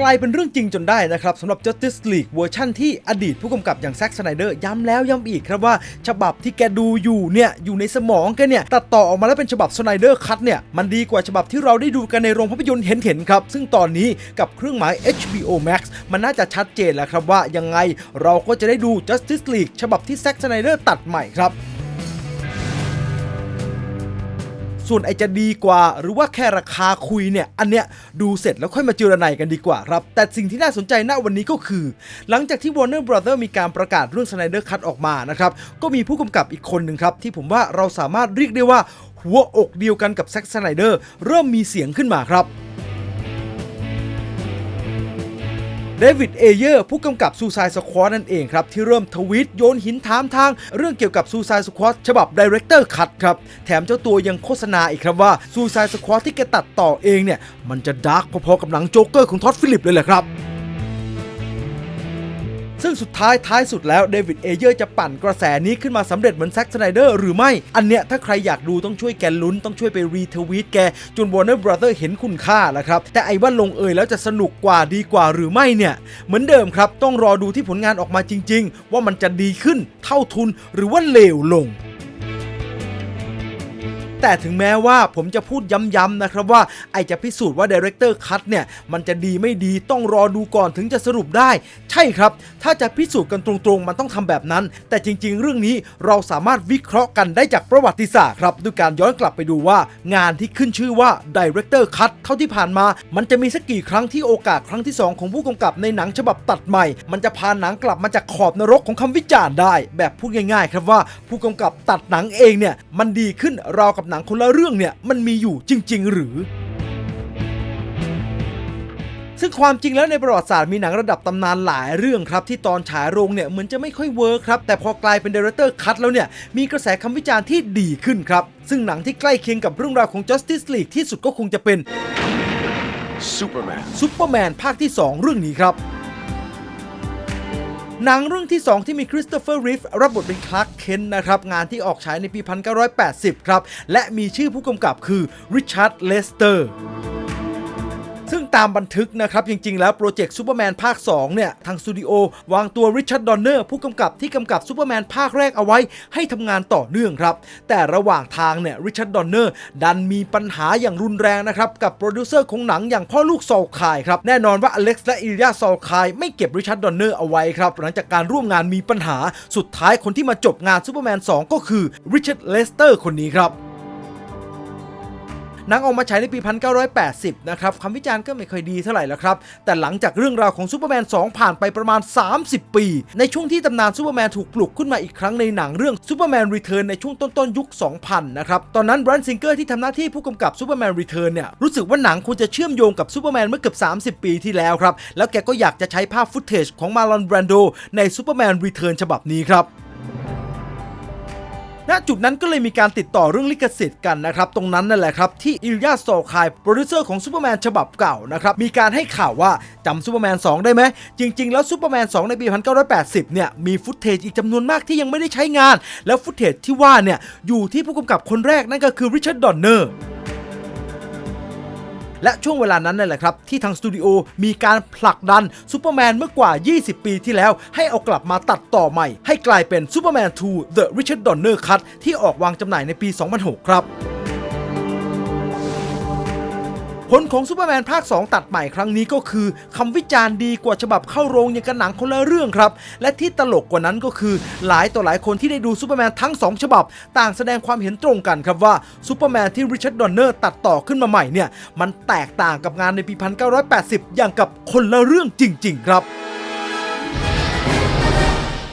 กลายเป็นเรื่องจริงจนได้นะครับสำหรับ Justice League เวอร์ชั่นที่อดีตผู้กำกับอย่างแซ็กสไนเดอร์ย้ำแล้วย้ำอีกครับว่า ฉบับที่แกดูอยู่เนี่ยอยู่ในสมองแกเนี่ยตัดต่อออกมาแล้วเป็นฉบับสไนเดอร์คัตเนี่ยมันดีกว่าฉบับที่เราได้ดูกันในโรงภาพยนตร์เห็นๆครับ ซึ่งตอนนี้กับเครื่องหมาย HBO Max มันน่าจะชัดเจนแล้วครับว่ายังไงเราก็จะได้ดู Justice League ฉบับที่แซ็กสไนเดอร์ตัดใหม่ครับ ส่วนไอจะดีกว่า หรือว่าแค่ราคาคุยเนี่ย อันเนี้ยดูเสร็จแล้วค่อยมาเจรไนกันดีกว่าครับ แต่สิ่งที่น่าสนใจณวันนี้ก็คือ หลังจากที่ Warner Brother มีการประกาศเรื่อง Snyder Cut ออกมานะครับ ก็มีผู้กำกับอีกคนหนึ่งครับ ที่ผมว่าเราสามารถเรียกได้ว่าหัวอกเดียวกันกับแซ็กสไนเดอร์เริ่มมีเสียงขึ้นมาครับ เดวิดเอเยอร์ผู้กำกับซูซายสควอตนั่นเองครับ ที่เริ่มทวีตโยนหินถามทาง เรื่องเกี่ยวกับซูซายสควอตฉบับดีเรคเตอร์คัดครับ แถมเจ้าตัวยังโฆษณาอีกครับว่าซูซายสควอตที่แกตัดต่อเองเนี่ย มันจะดาร์กพอๆกับหนังโจ๊กเกอร์ของท็อดฟิลิปเลยแหละครับ ซึ่งสุดท้ายท้ายสุดแล้วเดวิดเอเยอร์จะปั่นกระแสนี้ขึ้นมาสำเร็จเหมือนแซ็กสไนเดอร์หรือไม่ อันเนี้ยถ้าใครอยากดูต้องช่วยแกลุ้นต้องช่วยไปรีทวีตแกจนวอร์เนอร์บรอเตอร์เห็นคุณค่าแล้วครับ แต่ไอ้ว่าลงเอยแล้วจะสนุกกว่าดีกว่าหรือไม่เนี่ย เหมือนเดิมครับ ต้องรอดูที่ผลงานออกมาจริง ๆ ว่ามันจะดีขึ้นเท่าทุนหรือว่าเลวลง แต่ถึงแม้ว่าผมจะพูดย้ำๆนะครับว่าไอจะพิสูจน์ว่า Director Cut เนี่ยมันจะดีไม่ดีต้องรอดูก่อนถึงจะสรุปได้ ใช่ครับ ถ้าจะพิสูจน์กันตรงๆ มันต้องทำแบบนั้น แต่จริงๆ เรื่องนี้เราสามารถวิเคราะห์กันได้จากประวัติศาสตร์ครับด้วยการย้อนกลับไปดูว่างานที่ขึ้นชื่อว่า Director Cut เท่าที่ผ่านมา มันจะมีสักกี่ครั้งที่โอกาสครั้งที่ 2 ของผู้กำกับในหนังฉบับตัดใหม่ มันจะพาหนังกลับมาจากขอบนรกของคำวิจารณ์ได้ แบบพูดง่าย ๆ ครับว่าผู้กำกับตัดหนังเองเนี่ยมันดีขึ้นราวกับหนังคนละเรื่องเนี่ยมันมีอยู่จริง ๆ หรือ ซึ่งความจริงแล้วในประวัติศาสตร์มีหนังระดับตำนานหลายเรื่องครับ ที่ตอนฉายโรงเนี่ยเหมือนจะไม่ค่อยเวิร์คครับ แต่พอกลายเป็น Director Cut แล้วเนี่ยมีกระแสคำวิจารณ์ที่ดีขึ้นครับ ซึ่งหนังที่ใกล้เคียงกับเรื่องราวของ Justice League ที่สุดก็คงจะเป็น Superman. ซูเปอร์แมนภาคที่ 2 เรื่องนี้ครับ หนังเรื่องที่ 2 ที่มีคริสโตเฟอร์ริฟรับบทเป็นคลาร์กเคนนะครับ งานที่ออกฉายในปี 1980 ครับ และมีชื่อผู้กำกับคือริชาร์ดเลสเตอร์ ซึ่งตามบันทึกนะครับ จริง ๆ แล้วโปรเจกต์ซูเปอร์แมนภาค 2 เนี่ย ทางสตูดิโอวางตัวริชาร์ดดอนเนอร์ผู้กำกับที่กำกับซูเปอร์แมนภาคแรกเอาไว้ให้ทำงานต่อเนื่องครับ แต่ระหว่างทางเนี่ยริชาร์ดดอนเนอร์ดันมีปัญหาอย่างรุนแรงนะครับ กับโปรดิวเซอร์ของหนังอย่างพ่อลูกซอลคายครับแน่นอนว่าอเล็กซ์และอิริยาซอลคายไม่เก็บริชาร์ดดอนเนอร์เอาไว้ครับหลังจากการร่วมงานมีปัญหาสุดท้ายคนที่มาจบงานซูเปอร์แมน2ก็คือริชาร์ดเลสเตอร์คนนี้ครับ หนังออกมาฉายในปี 1980 นะครับคำวิจารณ์ก็ไม่ค่อยดีเท่าไหร่แล้วครับ แต่หลังจากเรื่องราวของซูเปอร์แมน 2 ผ่านไปประมาณ 30 ปี ในช่วงที่ตำนานซูเปอร์แมนถูกปลุกขึ้นมาอีกครั้งในหนังเรื่องซูเปอร์แมนรีเทิร์นในช่วงต้นๆยุค 2000 นะครับ ตอนนั้นบรันซิงเกอร์ที่ทำหน้าที่ผู้กำกับซูเปอร์แมนรีเทิร์นเนี่ยรู้สึกว่าหนังควรจะเชื่อมโยงกับซูเปอร์แมนเมื่อเกือบ30 ปีที่แล้วครับแล้วแกก็อยากจะใช้ภาพฟุตเทจของมาลอนแบรนโดในซูเปอร์แมนรีเทิร์นฉบับนี้ครับ ณจุดนั้นก็เลยมีการติดต่อเรื่องลิขสิทธิ์กันนะครับตรงนั้นนั่นแหละครับที่อิลยาโซคายโปรดิวเซอร์ของซูเปอร์แมนฉบับเก่านะครับมีการให้ข่าวว่าจำซูเปอร์แมน 2 ได้ไหม จริง ๆ แล้วซูเปอร์แมน 2 ในปี 1980 เนี่ย มีฟุตเทจอีกจำนวนมากที่ยังไม่ได้ใช้งาน แล้วฟุตเทจที่ว่าเนี่ย อยู่ที่ผู้กำกับคนแรกนั่นก็คือริชาร์ด ดอนเนอร์ และช่วงเวลานั้นนั่นแหละครับ ที่ทางสตูดิโอมีการผลักดันซูเปอร์แมนเมื่อกว่า 20 ปีที่แล้ว ให้เอากลับมาตัดต่อใหม่ ให้กลายเป็นซูเปอร์แมน 2 The Richard Donner Cut ที่ออกวางจำหน่ายในปี 2006 ครับ ผลของซูเปอร์แมนภาค 2 ตัดใหม่ครั้งนี้ก็คือคำวิจารณ์ดีกว่าฉบับเข้าโรงอย่างกันหนังคนละเรื่องครับ และที่ตลกกว่านั้นก็คือ หลายต่อหลายคนที่ได้ดูซูเปอร์แมนทั้ง 2 ฉบับ ต่างแสดงความเห็นตรงกันครับว่าซูเปอร์แมนที่ริชาร์ดดอนเนอร์ตัดต่อขึ้นมาใหม่เนี่ยมันแตกต่างกับงานในปี 1980 อย่างกับคนละเรื่องจริง ๆ ครับ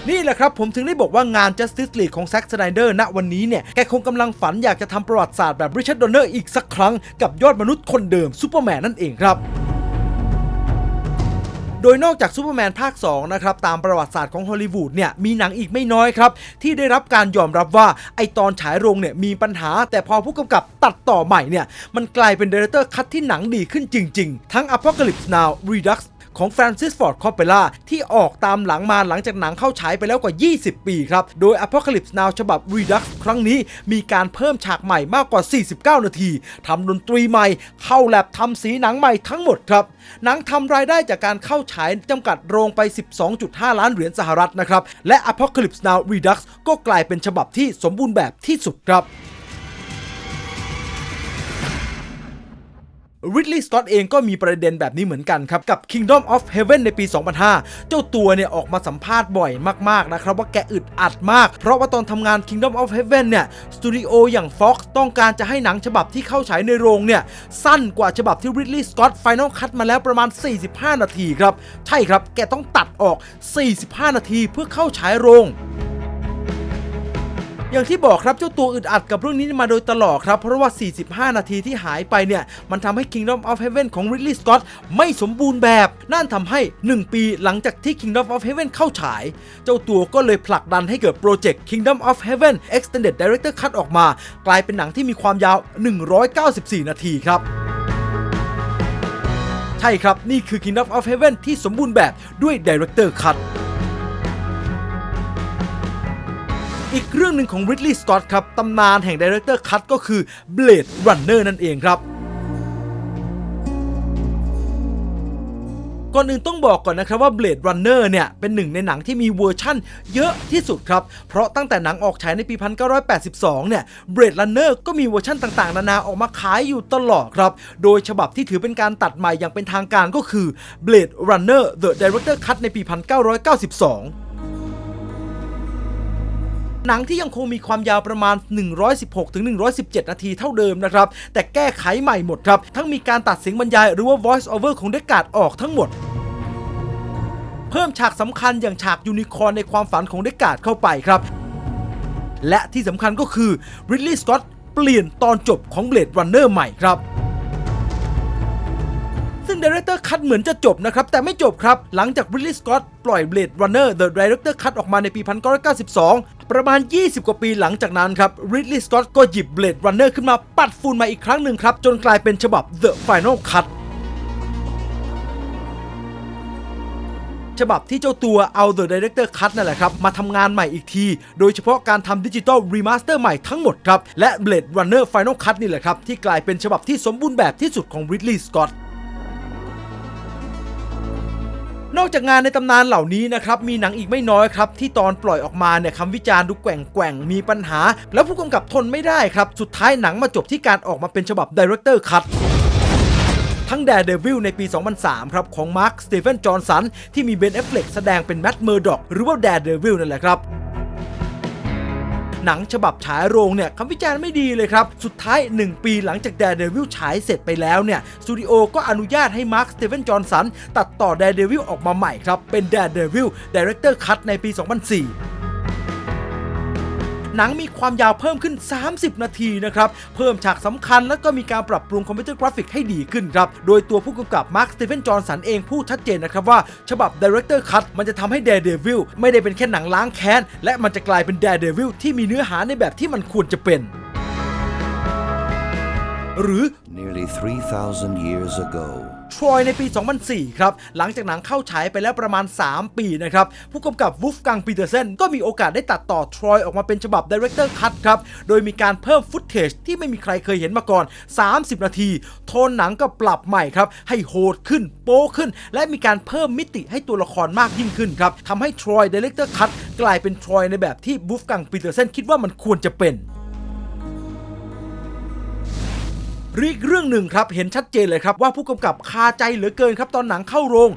นี่แหละครับผมถึงได้บอกว่างาน Justice League ของ Zack Snyder ณวันนี้เนี่ย แกคงกำลังฝันอยากจะทำประวัติศาสตร์แบบ Richard Donner อีกสักครั้งกับยอดมนุษย์คนเดิมซูเปอร์แมนนั่นเองครับโดยนอกจากซูเปอร์แมนภาค 2 นะครับ ตามประวัติศาสตร์ของฮอลลีวูดเนี่ย มีหนังอีกไม่น้อยครับ ที่ได้รับการยอมรับว่า ไอตอนฉายโรงเนี่ย มีปัญหา แต่พอผู้กำกับตัดต่อใหม่เนี่ย มันกลายเป็นเดเรเตอร์คัทที่หนังดีขึ้นจริง ๆ ทั้ง Apocalypse Now Redux ของแฟรนซิสฟอร์ดคอปเปล่าที่ออกตามหลังมาหลังจากหนังเข้าฉายไปแล้วกว่า 20 ปีครับ โดย Apocalypse Now ฉบับ Redux ครั้งนี้มีการเพิ่มฉากใหม่มากกว่า 49 นาทีทำดนตรีใหม่ เข้าแลบทำสีหนังใหม่ทั้งหมดครับ หนังทำรายได้จากการเข้าฉายจำกัดโรงไป 12.5 ล้านเหรียญสหรัฐนะครับ และ Apocalypse Now Redux ก็กลายเป็นฉบับที่สมบูรณ์แบบที่สุดครับ ริดลีย์ส c อตเองก็มีประเด็นแบบนี้เหมือนกันครับ กับ Kingdom of Heaven ในปี 2005 เจ้าตัวเนี่ยออกมาสัมภาษณ์บ่อยมาก ๆ นะครับ ว่าแกอึดอัดมาก เพราะว่าตอนทำงาน Kingdom of Heaven เนี่ย สตูดิโออย่าง Fox ต้องการจะให้หนังฉบับที่เข้าฉายในโรงเนี่ย สั้นกว่าฉบับที่ Ridley Scott Final Cut มาแล้วประมาณ 45 นาทีครับ ใช่ครับแกต้องตัดออก 45 นาทีเพื่อเข้าฉายโรง อย่างที่บอกครับเจ้าตัวอึดอัดกับเรื่องนี้มาโดยตลอดครับ เพราะว่า 45 นาทีที่หายไปเนี่ย มันทำให้ Kingdom of Heaven ของ Ridley Scott ไม่สมบูรณ์แบบ นั่นทำให้ 1 ปีหลังจากที่ Kingdom of Heaven เข้าฉาย เจ้าตัวก็เลยผลักดันให้เกิดโปรเจกต์ Kingdom of Heaven Extended Director Cut ออกมา กลายเป็นหนังที่มีความยาว 194 นาทีครับใช่ครับ นี่คือ Kingdom of Heaven ที่สมบูรณ์แบบด้วย Director Cut อีกเรื่องหนึ่งของ Ridley Scott ครับตำนานแห่ง Director Cut ก็คือ Blade Runner นั่นเองครับก่อนอื่นต้องบอกก่อนนะครับว่า Blade Runner เนี่ยเป็นหนึ่งในหนังที่มีเวอร์ชั่นเยอะที่สุดครับ เพราะตั้งแต่หนังออกฉายในปี 1982 เนี่ย Blade Runner ก็มีเวอร์ชั่นต่างๆ นานาออกมาขายอยู่ตลอดครับ โดยฉบับที่ถือเป็นการตัดใหม่อย่างเป็นทางการก็คือ Blade Runner The Director Cut ในปี 1992 หนังที่ยังคงมีความยาวประมาณ 116-117 นาทีเท่าเดิมนะครับ แต่แก้ไขใหม่หมดครับ ทั้งมีการตัดเสียงบรรยายหรือว่า voice over ของเดกาดออกทั้งหมดเพิ่มฉากสำคัญอย่างฉากยูนิคอร์ในความฝันของเดกาดเข้าไปครับ และที่สำคัญก็คือ Ridley Scott เปลี่ยนตอนจบของ Blade Runner ใหม่ครับ ซึ่ง Director Cut เหมือนจะจบนะครับ แต่ไม่จบครับ หลังจาก Ridley Scott ปล่อย Blade Runner The Director Cut ออกมาในปี 1992 ประมาณ 20 กว่าปีหลังจากนั้นครับ Ridley Scott ก็หยิบ Blade Runner ขึ้นมาปัดฝุ่นมาอีกครั้งหนึ่งครับ จนกลายเป็นฉบับ The Final Cut ฉบับที่เจ้าตัวเอา The Director Cut นั่นแหละครับ มาทำงานใหม่อีกที โดยเฉพาะการทำดิจิตอลรีมาสเตอร์ใหม่ทั้งหมดครับ และ Blade Runner Final Cut นี่แหละครับ ที่กลายเป็นฉบับที่สมบูรณ์แบบที่สุดของ Ridley Scott นอกจากงานในตำนานเหล่านี้นะครับมีหนังอีกไม่น้อยครับที่ตอนปล่อยออกมาเนี่ยคำวิจารณ์ดูแกว่งแกว่งมีปัญหา แล้วผู้กำกับทนไม่ได้ครับสุดท้ายหนังมาจบที่การออกมาเป็นฉบับดีเรคเตอร์คัตทั้งแดร์เดวิลในปี 2003 ครับ ของมาร์ค สเตเฟน จอห์นสัน ที่มีเบน แอฟเฟล็กแสดงเป็นแม t เมอร์ด็อก หรือว่าแดร์เดวิลนั่นแหละครับ หนังฉบับฉายโรงเนี่ยคำวิจารณ์ไม่ดีเลยครับ สุดท้าย 1 ปีหลังจากแดเดวิลฉายเสร็จไปแล้วเนี่ยสตูดิโอก็อนุญาตให้มาร์คสเตเวนจอห์นสันตัดต่อแดเดวิลออกมาใหม่ครับ เป็นแดเดวิลดีเรคเตอร์คัตในปี 2004 หนังมีความยาวเพิ่มขึ้น 30 นาทีนะครับ เพิ่มฉากสำคัญแล้วก็มีการปรับปรุงคอมพิวเตอร์กราฟิกให้ดีขึ้นครับ โดยตัวผู้กำกับมาร์คสเตเฟนจอห์นสันเองพูดชัดเจนนะครับว่า ฉบับ Director Cut มันจะทำให้ Daredevil ไม่ได้เป็นแค่หนังล้างแค้น และมันจะกลายเป็น Daredevil ที่มีเนื้อหาในแบบที่มันควรจะเป็น หรือ Nearly 3,000 years ago, ทรอยในปี 2004 ครับ หลังจากหนังเข้าฉายไปแล้วประมาณ 3 ปีนะครับ ผู้กำกับวูฟกังปีเตอร์เซนก็มีโอกาสได้ตัดต่อทรอยออกมาเป็นฉบับ Director Cut ครับ โดยมีการเพิ่มฟุตเทจที่ไม่มีใครเคยเห็นมาก่อน 30 นาที โทนหนังก็ปรับใหม่ครับ ให้โหดขึ้น โป๊ขึ้น และมีการเพิ่มมิติให้ตัวละครมากยิ่งขึ้นครับทำให้ทรอย Director Cut กลายเป็นทรอยในแบบที่วูฟกังปีเตอร์เซนคิดว่ามันควรจะเป็น รีกเรื่องหนึ่งครับเห็นชัดเจนเลยครับว่าผู้กำกับคาใจเหลือเกินครับตอนหนังเข้าโรง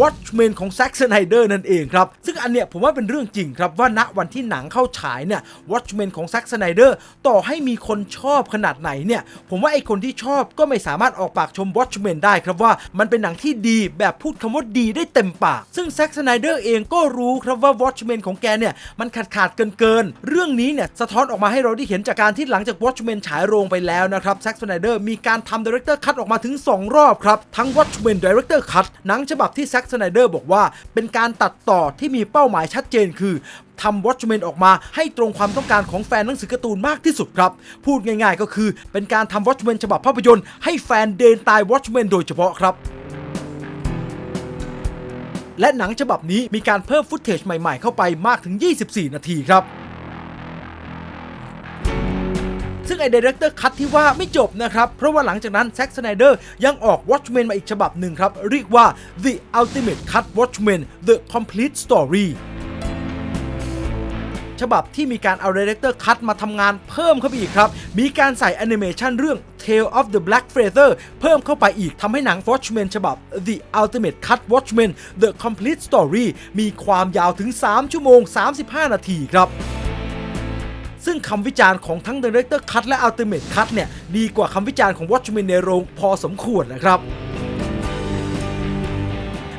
Watchmen ของ Zack Snyder นั่นเองครับ ซึ่งอันเนี้ยผมว่าเป็นเรื่องจริงครับ ว่าณวันที่หนังเข้าฉายเนี่ย Watchmen ของ Zack Snyder ต่อให้มีคนชอบขนาดไหนเนี่ย ผมว่าไอคนที่ชอบก็ไม่สามารถออกปากชม Watchmen ได้ครับว่ามันเป็นหนังที่ดีแบบพูดคำว่าดีได้เต็มปาก ซึ่ง Zack Snyder เองก็รู้ครับว่า Watchmen ของแกเนี่ยมันขาดขาดเกินเกินๆเรื่องนี้เนี่ยสะท้อนออกมาให้เราได้เห็นจากการที่หลังจาก Watchmen ฉายโรงไปแล้วนะครับ Zack Snyder มีการทำ Director Cut ออกมาถึง 2 รอบครับทั้ง Watchmen Director Cut หนังฉบับที่กสไนเดอร์บอกว่า เป็นการตัดต่อที่มีเป้าหมายชัดเจนคือทำวอชเมนออกมาให้ตรงความต้องการของแฟนหนังสือการ์ตูนมากที่สุดครับ พูดง่ายๆก็คือเป็นการทำวอชเมนฉบับภาพยนตร์ให้แฟนเดินตายวอชเมนโดยเฉพาะครับและหนังฉบับนี้มีการเพิ่มฟุตเทจใหม่ๆเข้าไปมากถึง 24 นาทีครับ ซึ่งไอเดเรคเตอร์คัตที่ว่าไม่จบนะครับ เพราะว่าหลังจากนั้นแซ็กสไนเดอร์ยังออก Watchmen มาอีกฉบับหนึ่งครับ เรียกว่า The Ultimate Cut Watchmen The Complete Story ฉบับที่มีการเอา Director Cut มาทำงานเพิ่มเข้าไปอีกครับ มีการใส่แอนิเมชันเรื่อง Tale of the Black Feather เพิ่มเข้าไปอีกทำให้หนัง Watchmen ฉบับ The Ultimate Cut Watchmen The Complete Story มีความยาวถึง 3 ชั่วโมง 35 นาทีครับ ซึ่งคำวิจารณ์ของทั้ง Director Cut และ Ultimate Cut เนี่ยดีกว่าคำวิจารณ์ของ Watchmen ในโรงพอสมควรนะครับ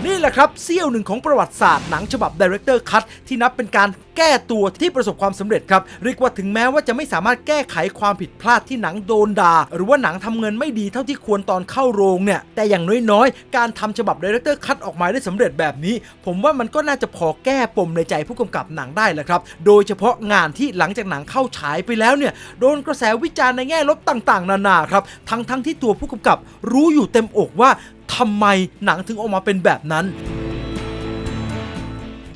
นี่แหละครับเสี้ยวหนึ่งของประวัติศาสตร์หนังฉบับ Director Cut ที่นับเป็นการแก้ตัวที่ประสบความสำเร็จครับ เรียกว่าถึงแม้ว่าจะไม่สามารถแก้ไขความผิดพลาดที่หนังโดนด่า หรือว่าหนังทำเงินไม่ดีเท่าที่ควรตอนเข้าโรงเนี่ย แต่อย่างน้อยๆ การทำฉบับ Director Cut ออกมาได้สำเร็จแบบนี้ ผมว่ามันก็น่าจะพอแก้ปมในใจผู้กำกับหนังได้แหละครับ โดยเฉพาะงานที่หลังจากหนังเข้าฉายไปแล้วเนี่ยโดนกระแสวิจารณ์ในแง่ลบต่างๆ นานาครับทั้งๆทที่ตัวผู้กำกับรู้อยู่เต็มอกว่า ทำไมหนังถึงออกมาเป็นแบบนั้น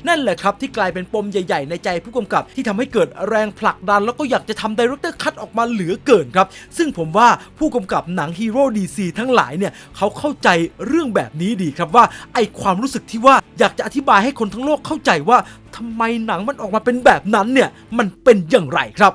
นั่นแหละครับ ที่กลายเป็นปมใหญ่ๆ ในใจผู้กำกับที่ทำให้เกิดแรงผลักดัน แล้วก็อยากจะทำดีเรคเตอร์คัตออกมาเหลือเกินครับ ซึ่งผมว่าผู้กำกับหนังฮีโร่ดีซีทั้งหลายเนี่ย เขาเข้าใจเรื่องแบบนี้ดีครับว่า ไอความรู้สึกที่ว่าอยากจะอธิบายให้คนทั้งโลกเข้าใจว่าทำไมหนังมันออกมาเป็นแบบนั้นเนี่ย มันเป็นอย่างไรครับ